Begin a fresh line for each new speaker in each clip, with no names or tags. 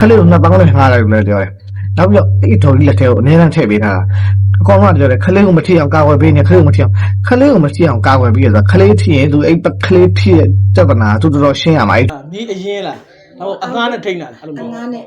ခလေးကိုနှစ်ပေါင်းနဲ့ငှားလိုက်လို့လည်းပြောတယ်နောက်ပြီးတော့အဲ့တော်ကြီးလက်ထဲကိုအနည်းငယ်ထည့်ပေးထားတာအကောင်ကပြောတယ်ခလေးကိုမထိအောင်ကာကွယ်ပေးနေခလေးကိုမထိအောင်ခလေးကိုမထိအောင်ကာကွယ်ပြီးရဆိုခလေးထိရင်သူအဲ့ခလေးထိရဲ့စက်ပနာသူတော်တော်ရှင်းရမှာအဲ့
မီးအရင်လားဟိုအငားနဲ့ထိန်းတာလားအဲ့လို
အ
မျိုး
ငားနဲ့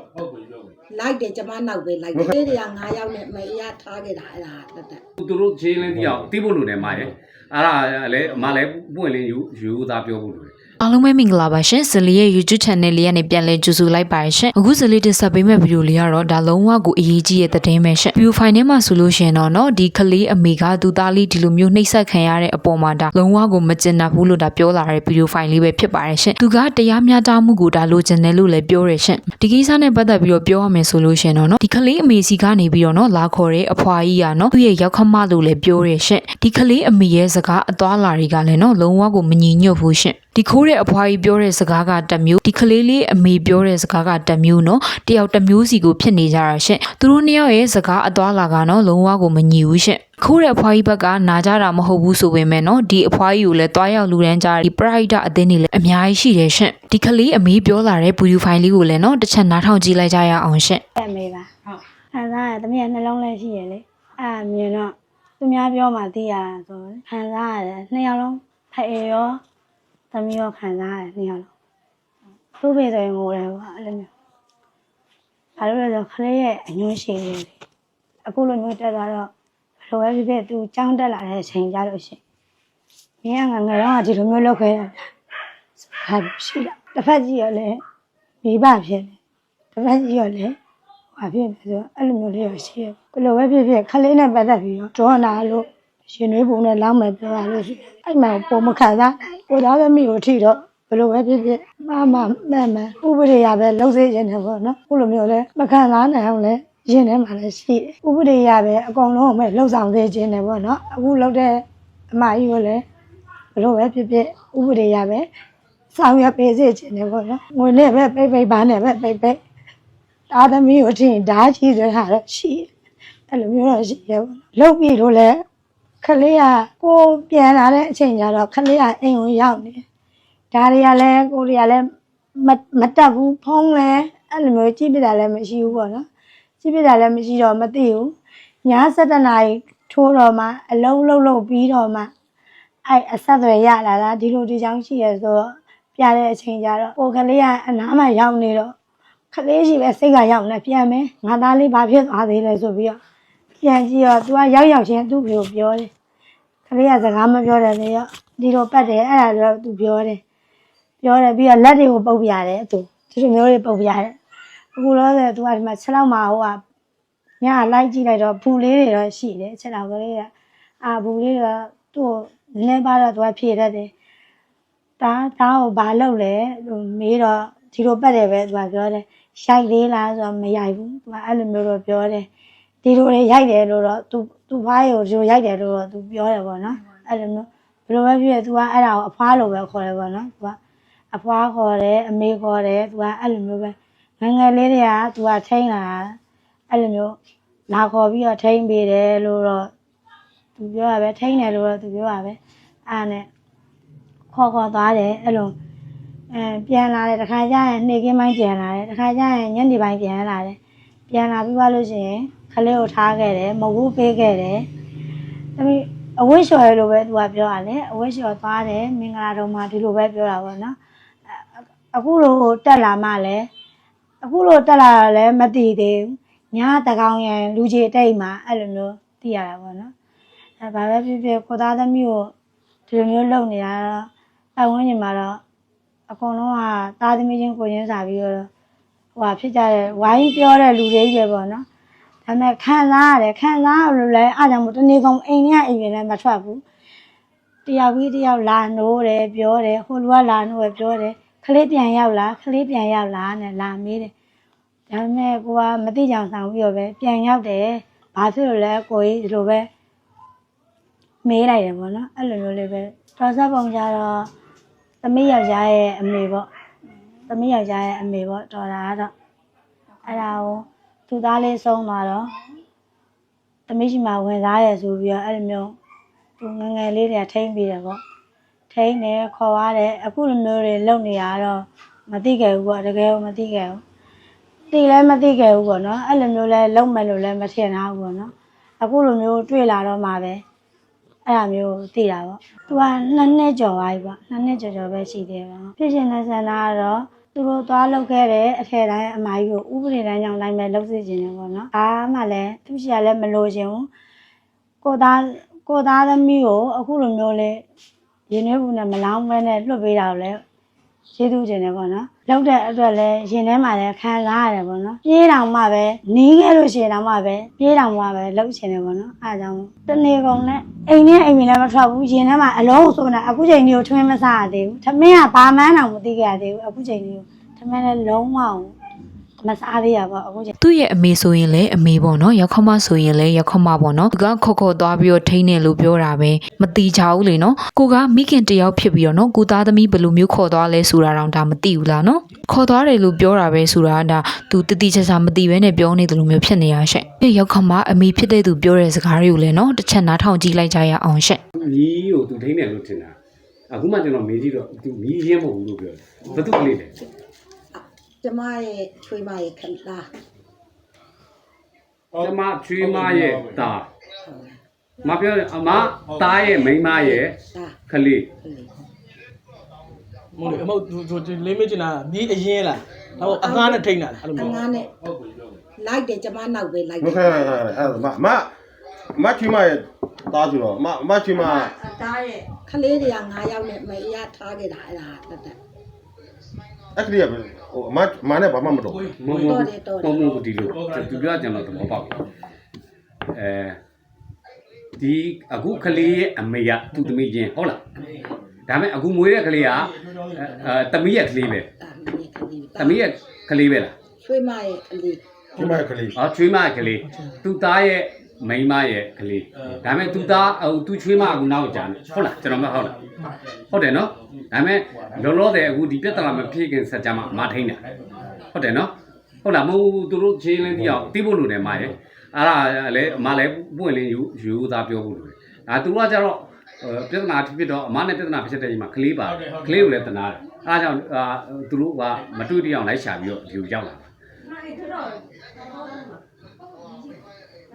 လိုက်တယ်ကျမနောက်ပဲလိုက်တယ်လေးတွေက9ယောက်နဲ့မရထားခဲ့တာအဲ့ဒါတက်တက်
သူတို့ချင်းလင်းပြောက်တိဖို့လို့နေမှာရဲ့အဲ့ဒါလည်းအမလည်းပွင့်လင်းယူယူသားပြောဖို့လို့
အားလုံးပဲမင်္ဂလာပါရှင်ဇလီရဲ့ YouTube channel လေးကနေပြန်လည်ကြိုဆိုလိုက်ပါရှင်အခုဇလီတင်ဆက်ပေးမယ့်ဗီဒီယိုလေးကတော့ဒါလုံးဝကိုအရေးကြီးတဲ့သတင်းပဲရှင် view file ထဲမှာဆိုလို့ရှင်တော့နော်ဒီကလေးအမေကသူသားလေးဒီလိုမျိုးနှိပ်စက်ခံရတဲ့အပေါ်မှာဒါလုံးဝကိုမကျင်နာဘူးလို့ဒါပြောလာတဲ့ video file လေးပဲဖြစ်ပါတယ်ရှင်သူကတရားမျှတမှုကိုဒါလိုချင်တယ်လို့လည်းပြောတယ်ရှင်ဒီကိစ္စနဲ့ပတ်သက်ပြီးတော့ပြောရမယ်ဆိုလို့ရှင်တော့နော်ဒီကလေးအမေစီကနေပြီးတော့နော်လာခေါ်တဲ့အဖွာကြီးကနော်သူ့ရဲ့ရောက်ခမလို့လည်းပြောတယ်ရှင်ဒီကလေးအမေရဲ့စကားအသွားလာတွေကလည်းနော်လုံးဝကိုမငြိညွတ်ဘူးရှင် ဒီခိုးတဲ့အဖွားကြီးပြောတဲ့စကားကတစ်မျိုးဒီကလေးလေးအမေပြောတဲ့စကားကတစ်မျိုးနော်တယောက်တစ်မျိုးစီကိုဖြစ်နေကြတာရှင့်သူတို့နှစ်ယောက်ရဲ့စကားအသွားလာကနော်လုံးဝကိုမညီဘူးရှင့်ခိုးတဲ့အဖွားကြီးဘက်ကနာကြတာမဟုတ်ဘူးဆိုပေမဲ့နော်ဒီအဖွားကြီးကိုလည်းတွားရောက်လူတန်းကြဒီပရိုက်တာအသင်းတွေလည်းအများကြီးရှိတယ်ရှင့်ဒီကလေးအမေပြောလာတဲ့ဗီဒီယိုဖိုင်လေးကိုလည်းနော်တစ်ချက်နားထောင်ကြည့်လိုက်ကြရအောင်ရှင့်
အမေပါဟုတ်အဲဒါကတမီးကနှလုံးလဲရှိရလေအဲမြင်တော့သူများပြောမှသိရတာဆိုခံစားရတယ်နှစ်ယောက်လုံးဖအေရော သမီးရောခံစားရတယ်နှစ်ယောက်လုံးသူ့ဖေဆိုရင်ငိုတယ်ကွာအဲ့လိုမျိုးဘာလို့လဲဆိုတော့ခလေးရဲ့အညွှန်းရှိတယ်လေအခုလိုမျိုးတက်သွားတော့ဘယ်လိုပဲဖြစ်ဖြစ်သူကြောင်းတက်လာတဲ့အချိန်ကြလို့ရှိရင်မင်းကငယ်တော့ကဒီလိုမျိုးလုပ်ခဲ့ရတာဟာရှိတာတစ်ဖက်ကြီးရောလေမိဘဖြစ်နေတစ်ဖက်ကြီးရောလေဘာဖြစ်လဲဆိုတော့အဲ့လိုမျိုးလေးရရှိရဘယ်လိုပဲဖြစ်ဖြစ်ခလေးနဲ့ပတ်သက်ပြီးတော့ဒေါနာလို့ ရှင်နွေးပုံနဲ့လောင်းမယ်ပြောရလို့ရှိတယ်အဲ့မှာပုံမခံစားနိုင်ကိုသားသမီးကိုထိတော့ဘယ်လိုပဲဖြစ်ဖြစ်မမမှန်မှန်ဥပဒေရပဲလှုပ်စေခြင်းတယ်ပေါ့နော်ခုလိုမျိုးလဲမခံစားနိုင်အောင်လဲရင်ထဲမှာလည်းရှိတယ်ဥပဒေရပဲအကုန်လုံးပဲလှုပ်ဆောင်စေခြင်းတယ်ပေါ့နော်အခုလှုပ်တဲ့အမကြီးကိုလည်းဘယ်လိုပဲဖြစ်ဖြစ်ဥပဒေရပဲဆောင်ရွက်ပေးစေခြင်းတယ်ပေါ့နော်ငွေနဲ့ပဲပိတ်ပိတ်ဘာနဲ့ပဲပိတ်ပိတ်သားသမီးကိုထင်ဓာကြီးဆိုတာတော့ရှိတယ်အဲ့လိုမျိုးတော့ရှိရပါဘူးလုတ်ပြီလို့လဲ ခလေးကကိုပြန်လာတဲ့အချိန်ကျတော့ခလေးကအိမ်ကိုရောက်နေဒါတွေကလည်းကိုတွေကလည်းမမတက်ဘူးဖုံးလဲအဲ့လိုမျိုးကြည့်ပြတာလည်းမရှိဘူးပေါ့နော်ကြည့်ပြတာလည်းမရှိတော့မသိဘူးည7နာရီထိုးတော့မှအလုံးလုံးလုံးပြီးတော့မှအဲ့အဆက်အသွယ်ရလာတာဒီလိုဒီချောင်းရှိရဆိုတော့ပြတဲ့အချိန်ကျတော့ကိုကလေးကအနားမှာရောက်နေတော့ခလေးရှိပဲစိတ်ကရောက်နေပြန်မယ်ငါသားလေးဘာဖြစ်သွားသေးလဲဆိုပြီးတော့ ပြန်ကြည့်တော့ तू ကရောက်ရောက်ချင်းသူ့ကိုပြောတယ်ခလေးကစကားမပြောတယ်လေရောဒီလိုပတ်တယ်အဲ့ဒါတော့ तू ပြောတယ်ပြောတယ်ပြီးတော့လက်တွေကိုပုတ်ပြရတယ်သူဒီလိုမျိုးတွေပုတ်ပြရတယ်အခုတော့ဆို तू ကဒီမှာ6လောက်မှာဟိုကညလိုက်ကြည့်လိုက်တော့ဘူးလေးတွေတော့ရှိတယ်6လောက်ကလေးကအာဘူးလေးကသူ့ကိုနည်းနည်းပါတော့ तू ကဖြည့်တတ်တယ်ဒါဒါကိုဘာလုပ်လဲဟိုမေးတော့ဒီလိုပတ်တယ်ပဲ तू ကပြောတယ် ရိုက်သေးလားဆိုတော့မရိုက်ဘူးသူကအဲ့လိုမျိုးတော့ပြောတယ် ဒီလိုလေရိုက်တယ်လို့တော့သူသူဖားရုံဒီလိုရိုက်တယ်လို့တော့သူပြောတယ်ပေါ့နော်အဲ့လိုမျိုးဘယ်လိုပဲဖြစ်ဖြစ်သူကအဲ့ဒါကိုအဖွားလိုပဲခေါ်တယ်ပေါ့နော်သူကအဖွားခေါ်တယ်အမေခေါ်တယ်သူကအဲ့လိုမျိုးပဲငယ်ငယ်လေးတွေကသူကထိန်းလာအဲ့လိုမျိုးလာခေါ်ပြီးတော့ထိန်းပေးတယ်လို့တော့သူပြောရပဲထိန်းတယ်လို့တော့သူပြောရပဲအဲ့နဲ့ခေါ်ခေါ်သွားတယ်အဲ့လိုအဲပြန်လာတယ်တခါကျရင်နေ့ကင်းပိုင်းပြန်လာတယ်တခါကျရင်ညနေပိုင်းပြန်လာတယ်ပြန်လာပြီးသွားလို့ရှိရင် ခလေးကိုထားခဲ့တယ်မဝူးပေးခဲ့တယ်ဒါပေမဲ့အဝိရှော်ရလို့ပဲသူကပြောရတယ်အဝိရှော်သွားတယ်မင်္ဂလာတော်မှာဒီလိုပဲပြောတာပေါ့နော်အအခုလိုတက်လာမှလည်းအခုလိုတက်လာတာလည်းမသိသေးဘူးညာတကောင်ရန်လူကြီးတိတ်မှာအဲ့လိုမျိုးသိရတာပေါ့နော်အဲဘာပဲဖြစ်ဖြစ်ကိုသားသမီးကိုဒီလိုမျိုးလုပ်နေတာတော့အဝန်းကျင်မှာတော့အကုန်လုံးကသားသမီးချင်းကိုရင်းစားပြီးတော့ဟိုဟာဖြစ်ကြတဲ့ဝိုင်းပြောတဲ့လူတွေကြီးပဲပေါ့နော် ဒါပေမဲ့ခံစားရတယ်ခံစားရလို့လည်းအားကြောင့်မို့တနေ့ကောင်အိမ်ထဲကအိမ်ထဲလည်းမထွက်ဘူးတယောက်ပြီးတယောက်လာနိုးတယ်ပြောတယ်ဟိုလူကလာနိုးတယ်ပြောတယ်ခလေးပြန်ရောက်လားခလေးပြန်ရောက်လားနဲ့လာမေးတယ်ဒါပေမဲ့ကိုကမသိကြအောင်ဆောင်ပြီးတော့ပဲပြန်ရောက်တယ်ဘာဖြစ်လို့လဲကိုကြီးဒီလိုပဲမေးလိုက်တယ်ပေါ့နော်အဲ့လိုမျိုးလေးပဲတော်စပ်ပုံကြတော့သမီးယောက်ျားရဲ့အမေပေါ့သမီးယောက်ျားရဲ့အမေပေါ့တော်တာကတော့အဲ့ဒါကို သူသားလေးဆုံးသွားတော့သမီးရှိမှဝင်စားရဆိုပြီးတော့အဲ့လိုမျိုးသူငယ်ငယ်လေးတွေကထိမ့်ပြီးတယ်ပေါ့ထိမ့်တယ်ခေါ်ရတယ်အခုလိုမျိုးတွေလုပ်နေရတော့မသိခဲ့ဘူးပေါ့တကယ်ကိုမသိခဲ့ဘူးသိလည်းမသိခဲ့ဘူးပေါ့နော်အဲ့လိုမျိုးလဲလုံးမယ်လို့လည်းမထင်ထားဘူးပေါ့နော်အခုလိုမျိုးတွေ့လာတော့မှပဲအဲ့လိုမျိုးသိတာပေါ့သူကနှစ်နှစ်ကျော်သွားပြီပေါ့နှစ်နှစ်ကျော်ကျော်ပဲရှိသေးတယ်ပေါ့ဖြစ်ရှင်တဲ့ဆန္ဒကတော့ သူတို့သွားလုပ်ခဲ့တဲ့အထက်တိုင်းအမကြီးကိုဥပဒေတိုင်းကြောင့်လိုက်မဲ့လုပ်စီခြင်းတယ်ပေါ့နော်။အားမှလည်းသူရှိရလည်းမလိုချင်ဘူး။ကိုသားကိုသားသမီးကိုအခုလိုမျိုးလေးရင်းနှီးမှုနဲ့မလောင်းပဲနဲ့လွတ်ပေးတာကိုလည်း ကျေးဇူးတင်တယ်ပေါ့နော်။လောက်တဲ့အတွက်လည်းရင်ထဲမှာလည်းခံစားရတယ်ပေါ့နော်။ပြေးတောင်မှပဲနီးခဲ့လို့ရှိရင်တောင်မှပဲပြေးတောင်မှပဲလှုပ်ချင်တယ်ပေါ့နော်။အားကြောင့်တနေ့ကုန်နဲ့အိမ်နဲ့အိမ်နဲ့မထွက်ဘူးရင်ထဲမှာအလုံးစုံနေအခုချိန်ကြီးကိုထွင်းမစားရသေးဘူး။ထမင်းကဘာမှန်းတောင်မသိခဲ့ရသေးဘူးအခုချိန်ကြီးကိုထမင်းလည်းလုံးဝ မစားသေးရပါဘူးအခုချိန်
သူ့ရဲ့အမေဆိုရင်လည်းအမေပေါ့နော်ရောက်ခမဆိုရင်လည်းရောက်ခမပေါ့နော်သူကခေါ်ခေါ်သွားပြီးတော့ထိန်းတယ်လို့ပြောတာပဲမတိချဘူးလေနော်ကိုကမိခင်တယောက်ဖြစ်ပြီးတော့နော်ကိုသားသမီးဘယ်လိုမျိုးခေါ်သွားလဲဆိုတာတော့ဒါမသိဘူးလားနော်ခေါ်သွားတယ်လို့ပြောတာပဲဆိုတာဒါသူတတိချာချာမသိဘဲနဲ့ပြောနေတယ်လို့မျိုးဖြစ်နေရရှင့်ဒီရောက်ခမအမေဖြစ်တဲ့သူပြောတဲ့စကားတွေကိုလည်းနော်တစ်ချက်နားထောင်ကြည့်လိုက်ကြရအောင်ရှင့်
မီးကိုသူထိန်းတယ်လို့ထင်တာအခုမှကျွန်တော်မေးကြည့်တော့သူမီးရင်းမဟုတ်ဘူးလို့ပြောတယ်ဘသူကလေးလဲ
ကျမရဲ့ချွေးမရဲ့ခန္ဓာ
ကျမချွေးမရဲ့တာမပြောတယ်အမသားရဲ့မိန်းမရဲ့
ဒါ
ကလေး
မဟုတ်လေအမဟုတ်သူသူလေးမချင်တာဒီအရင်လားဒါပေါ့အငားနဲ့ထိန်းတာလားအဲ့လို
အ
မျိုး
ငားနဲ့လိုက်တယ်ကျမနောက်ပဲလိုက်
မခိုင်းခိုင်းခိုင်းအဲ့ဒါမမမချီမရဲ့တားဆိုတော့မမချီမ
တားရဲ့ခလေးတွေက9ယောက်နဲ့မအေးရထားခဲ့တာအဲ့ဒါတက်တက်
အဲ့ဒီကပဲ ဟိုအမမနဲ့ဘာမှမတော့
မဟုတ်ဘူးမဟုတ်ဘူးဒီလိုသူပြောကျွန်တော်သဘောပေါက်အဲဒီအခုကလေးရဲ့အမေကသူ့သမီးချင်းဟုတ်လားဒါပေမဲ့အခုမွေးတဲ့ကလေးကအဲသမီးရဲ့ကလေးပဲ
ဒါမင်းခလေး
သမီးရဲ့ကလေးပဲလား
ချွေးမရဲ့ခလေး
ချီမရဲ့ကလေး
အော်ချွေးမရဲ့ကလေးသူ့သားရဲ့မိန်းမရဲ့ကလေးဒါပေမဲ့သူ့သားဟိုသူ့ချွေးမကနောက်ကြာနေဟုတ်လားကျွန်တော်မဟုတ်လားဟုတ်တယ်နော် ဒါပေမဲ့လောလောဆယ်အခုဒီပြဿနာမဖြစ်ခင်ဆက်ကြမှာမထိန်တာဟုတ်တယ်နော်ဟုတ်လားမဟုတ်ဘူးသူတို့ချင်းလင်းတယောက်တီးဖို့လိုတယ်မရဲ့အဲ့ဒါလည်းအမလည်းပွင့်လင်းယူယူသားပြောဖို့လိုတယ်ဒါသူကကြတော့ပြဿနာဖြစ်ဖြစ်တော့အမနဲ့ပြဿနာဖြစ်တဲ့ချိန်မှာကလေးပါကလေးကိုလည်းတနာတယ်အားကြောင့်သူတို့ကမတွေ့တအောင်လိုက်ရှာပြီးတော့ဒီကိုရောက်လာတာ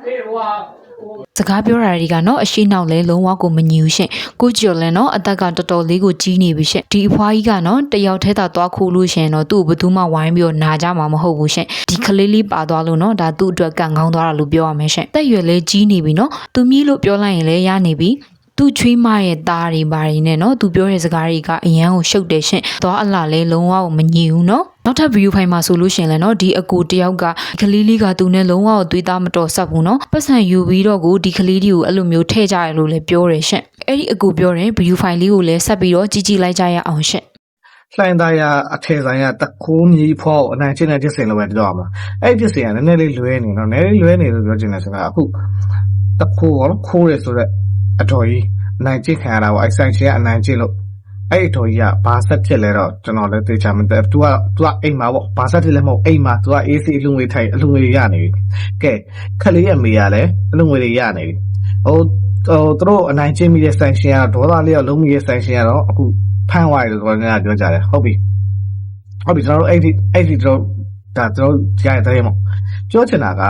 အေးဟိုဟာ
စကားပြောတာတွေကနော်အရှိနောက်လဲလုံးဝကိုမညီဘူးရှင့်ကိုကျော်လဲနော်အသက်ကတော်တော်လေးကိုကြီးနေပြီရှင့်ဒီအဖွားကြီးကနော်တယောက်ထဲသာသွားခိုးလို့ရှရင်တော့သူ့ကိုဘယ်သူမှဝိုင်းပြီးတော့နာကြမှာမဟုတ်ဘူးရှင့်ဒီကလေးလေးပါသွားလို့နော်ဒါသူ့အတွက်ကံကောင်းသွားတာလို့ပြောရမယ်ရှင့်တက်ရွယ်လဲကြီးနေပြီနော်သူမြည်လို့ပြောလိုက်ရင်လဲရနေပြီ သူ့ချွေးမရဲ့သားတွေဘာတွေနဲ့နော်သူပြောတဲ့စကားတွေကအရန်ကိုရှုပ်တယ်ရှင့်သွားအလှလဲလုံးဝကိုမညီဘူးနော်နောက်ထပ်ဗီဒီယိုဖိုင်မှာဆိုလို့ရှရင်လဲနော်ဒီအကူတယောက်ကကလေးလေးကသူနဲ့လုံးဝကိုသွေးသားမတော်ဆက်ဘူးနော်ပတ်စံယူပြီးတော့ကိုဒီကလေးလေးကိုအဲ့လိုမျိုးထည့်ကြရလို့လဲပြောတယ်ရှင့်အဲ့ဒီအကူပြောတဲ့ဗီဒီယိုဖိုင်လေးကိုလည်းဆက်ပြီးတော့ကြည့်ကြည့်လိုက်ကြရအောင်ရှင့်
လှိုင်းသားရအထည်ဆိုင်ရတခိုးမြီးဖောအနိုင်ချင်းတဲ့ဖြစ်စဉ်လိုပဲပြောရမှာအဲ့ဒီဖြစ်စဉ်ကနည်းနည်းလေးလွဲနေတော့နည်းနည်းလေးလွဲနေလို့ပြောချင်တယ်ဆိုတာအခုတခိုးရောခိုးရဆိုတော့ အတော်ကြီးနိုင်ချင်းခံရတာပေါ့အဲ့ဆိုင်ချင်းကအနိုင်ချင်းလို့အဲ့အတော်ကြီးကဘာဆက်ဖြစ်လဲတော့ကျွန်တော်လည်းသိချာမသိဘူး तू က तू ကအိမ်မှာပေါ့ဘာဆက်ဖြစ်လဲမဟုတ်အိမ်မှာ तू က AC အလူငွေထိုင်အလူငွေရနေပြီကဲခလေးရဲ့မိရလဲအလူငွေတွေရနေပြီဟိုဟိုသူတို့အနိုင်ချင်းမိတဲ့ဆိုင်ရှင်ကတော့ဒေါသလေးကလုံးမိတဲ့ဆိုင်ရှင်ကတော့အခုဖမ်းသွားတယ်လို့ကျွန်တော်ကပြောကြတယ်ဟုတ်ပြီဟုတ်ပြီကျွန်တော်တို့အဲ့ဒီအဲ့ဒီတို့ဒါကျွန်တော်ကြားရတဲ့မို့ပြောချင်တာက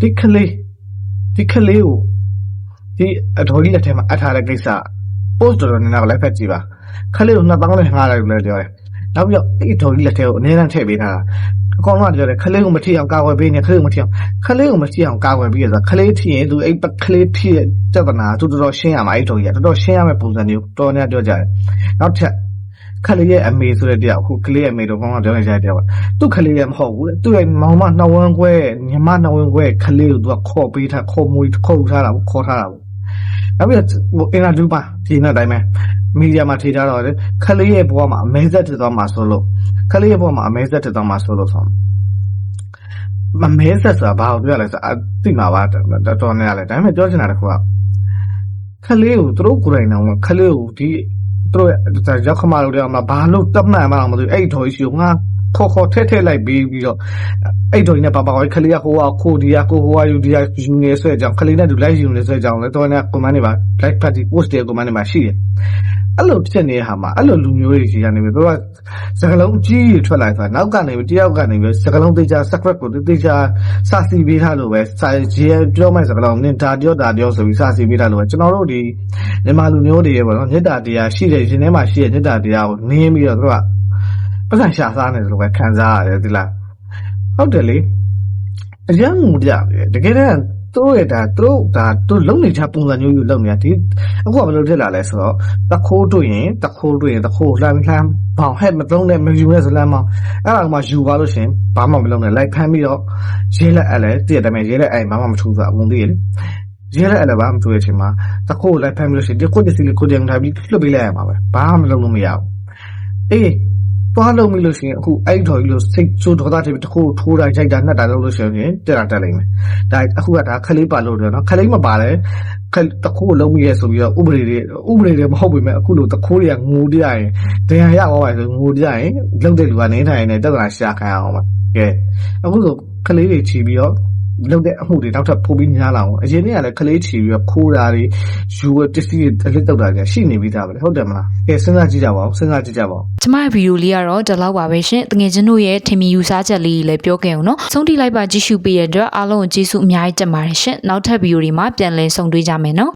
ဒီခလေးဒီခလေးကို ဒီအတော်ကြီးလက်ထဲမှာအပ်ထားတဲ့ကိစ္စ post တော်တော်များများလိုက်ဖက်ကြည့်ပါခလေးကို2000နဲ့ငှားလိုက်လို့လည်းပြောတယ်နောက်ပြီးတော့အဲ့တော်ကြီးလက်ထဲကိုအနည်းနဲ့ထည့်ပေးထားတာအကောင်ကပြောတယ်ခလေးကိုမထည့်အောင်ကာကွယ်ပေးနေခလေးကိုမထည့်အောင်ခလေးကိုမထည့်အောင်ကာကွယ်ပေးရဆိုခလေးထည့်ရင်သူအဲ့ခလေးထည့်တဲ့ပြဿနာသူတော်တော်ရှင်းရမှာအဲ့တော်ကြီးကတော်တော်ရှင်းရမယ့်ပုံစံမျိုးတော်များပြောကြတယ်နောက်ထပ်ခလေးရဲ့အမေဆိုတဲ့တရားအခုခလေးရဲ့အမေတို့ကောင်းကောင်းပြောနေကြတဲ့တရားပါသူ့ခလေးရဲ့မဟုတ်ဘူးလေသူ့ရဲ့မောင်မနှဝန်းခွဲညီမနှဝန်းခွဲခလေးကိုသူကခေါ်ပေးထားခေါ်မွေးခေါ်ယူထားတာပေါ့ခေါ်ထားတာပေါ့ နောက်ပြီးတော့ဟိုအင်တာဗျူးပါဒီနေ့တိုင်းပဲမီဒီယာမှာထေထားတော့လေခလေးရဲ့ဘဝမှာအမဲဆက်ဖြစ်သွားမှာဆိုလို့ခလေးရဲ့ဘဝမှာအမဲဆက်ဖြစ်သွားမှာဆိုလို့ဆိုမမဲဆက်ဆိုတာဘာကိုပြောရလဲဆိုအသိမှာပါတော်တော်နေရလဲဒါပေမဲ့ပြောချင်တာတစ်ခုကခလေးကိုသူတို့ကိုယ်တိုင်တော့ခလေးကိုဒီသူတို့ရောက်ခမလို့တော့မဘာလို့တတ်မှန်မှမသိဘူးအဲ့တော်ရှိကိုငါ ခေါ်ခေါ်ထဲထဲလိုက်ပြီးပြီးတော့အဲ့တော်ကြီးနဲ့ပါပါကိုခလေးကဟိုကခိုဒီယာကိုဟိုကယူဒီယာယူနေဆွဲကြောင်ခလေးနဲ့သူလိုက်ယူနေဆွဲကြောင်လဲတော်နေကွန်မန့်တွေပါ like party post တွေကွန်မန့်တွေမှာရှိတယ်အဲ့လိုဖြစ်နေတဲ့ဟာမှာအဲ့လိုလူမျိုးတွေကြီးကနေပြီးတော့စကလုံးကြီးကြီးထွက်လာဆိုတာနောက်ကနေပြီးတယောက်ကနေပြီးစကလုံးသေးချာ secret ကိုသေးချာစာစီပေးထားလို့ပဲစာရေးပြောမဲ့စကလုံးနင်ဒါပြောဒါပြောဆိုပြီးစာစီပေးထားလို့ပဲကျွန်တော်တို့ဒီမြန်မာလူမျိုးတွေရဲ့ပေါ့နော်မေတ္တာတရားရှိတဲ့ရှင်ထဲမှာရှိတဲ့မေတ္တာတရားကိုနင်းပြီးတော့သူက ပတ်စံရှာစားနေတယ်လို့ပဲခံစားရတယ်ဒီလားဟုတ်တယ်လေအရင်မူကြတယ်တကယ်တမ်းသူတို့ရဲ့ဒါသူတို့ဒါသူလုံနေချပုံစံမျိုးယူလုံနေတာဒီအခုကဘယ်လိုဖြစ်လာလဲဆိုတော့တခိုးတွေ့ရင်တခိုးတွေ့ရင်တခိုးလှမ်းလှမ်းဘောင်ဟက်မသုံးနဲ့မယူနဲ့ဆိုလမ်းမအဲ့ဒါကမှယူပါလို့ရှင်ဘာမှမလုပ်နဲ့လိုက်ဖမ်းပြီးတော့ရေးလက်အဲ့လဲတည့်တယ်မယ်ရေးလက်အဲ့ဘာမှမထူးဆိုအဝင်သေးတယ်ရေးလက်အဲ့လဲဘာမှမထူးရဲ့အချိန်မှာတခိုးလိုက်ဖမ်းပြီးလို့ရှင်ဒီကိုတစီလေးကိုတင်ထားပြီးလွတ်ပေးလိုက်ရမှာပဲဘာမှမလုပ်လို့မရဘူးအေး သွားလုံးပြီလို့ရှိရင်အခုအဲ့ဒီတော်ကြီးလို့စိတ်ဆိုးဒေါသတွေတခုထိုးတာရိုက်တာနှက်တာလုပ်လို့ရှိရင်တက်တာတက်လိမ့်မယ်ဒါအခုကဒါခလေးပါလို့တယ်နော်ခလေးမပါလဲခတခုလုံးပြီးရဲဆိုပြီးတော့ဥပဒေတွေဥပဒေတွေမဟုတ်ပေမဲ့အခုလို့တခိုးတွေကငိုတရရင်ဒဏ်ရာရသွားပါဆိုငိုတရရင်လုံတဲ့လူကနေထိုင်နေတက်တာရှာခံအောင်ပါကဲအခုဆိုခလေးတွေချီပြီးတော့ လုပ်တဲ့အမှုတွေနောက်ထပ်ပိုပြီးများလာအောင်အရင်ကလည်းခလေးချီပြီးတော့ခိုးတာတွေယူဝတစ္စည်းတွေလက်တော့တာတွေရှိနေပြီးသားပဲဟုတ်တယ်မလားကဲစဉ်းစားကြည့်ကြပါဦးစဉ်းစားကြည့်ကြပါဦး
ကျမရဲ့ဗီဒီယိုလေးကတော့ဒီလောက်ပါပဲရှင်တငယ်ချင်းတို့ရဲ့ထင်မြင်ယူဆချက်လေးတွေလည်းပြောခဲ့အောင်နော်ဆုံးထိလိုက်ပါကြည့်ရှုပေးရတဲ့အတွက်အားလုံးကိုကျေးဇူးအများကြီးတင်ပါတယ်ရှင်နောက်ထပ်ဗီဒီယိုတွေမှာပြန်လည်ဆုံတွေ့ကြမယ်နော်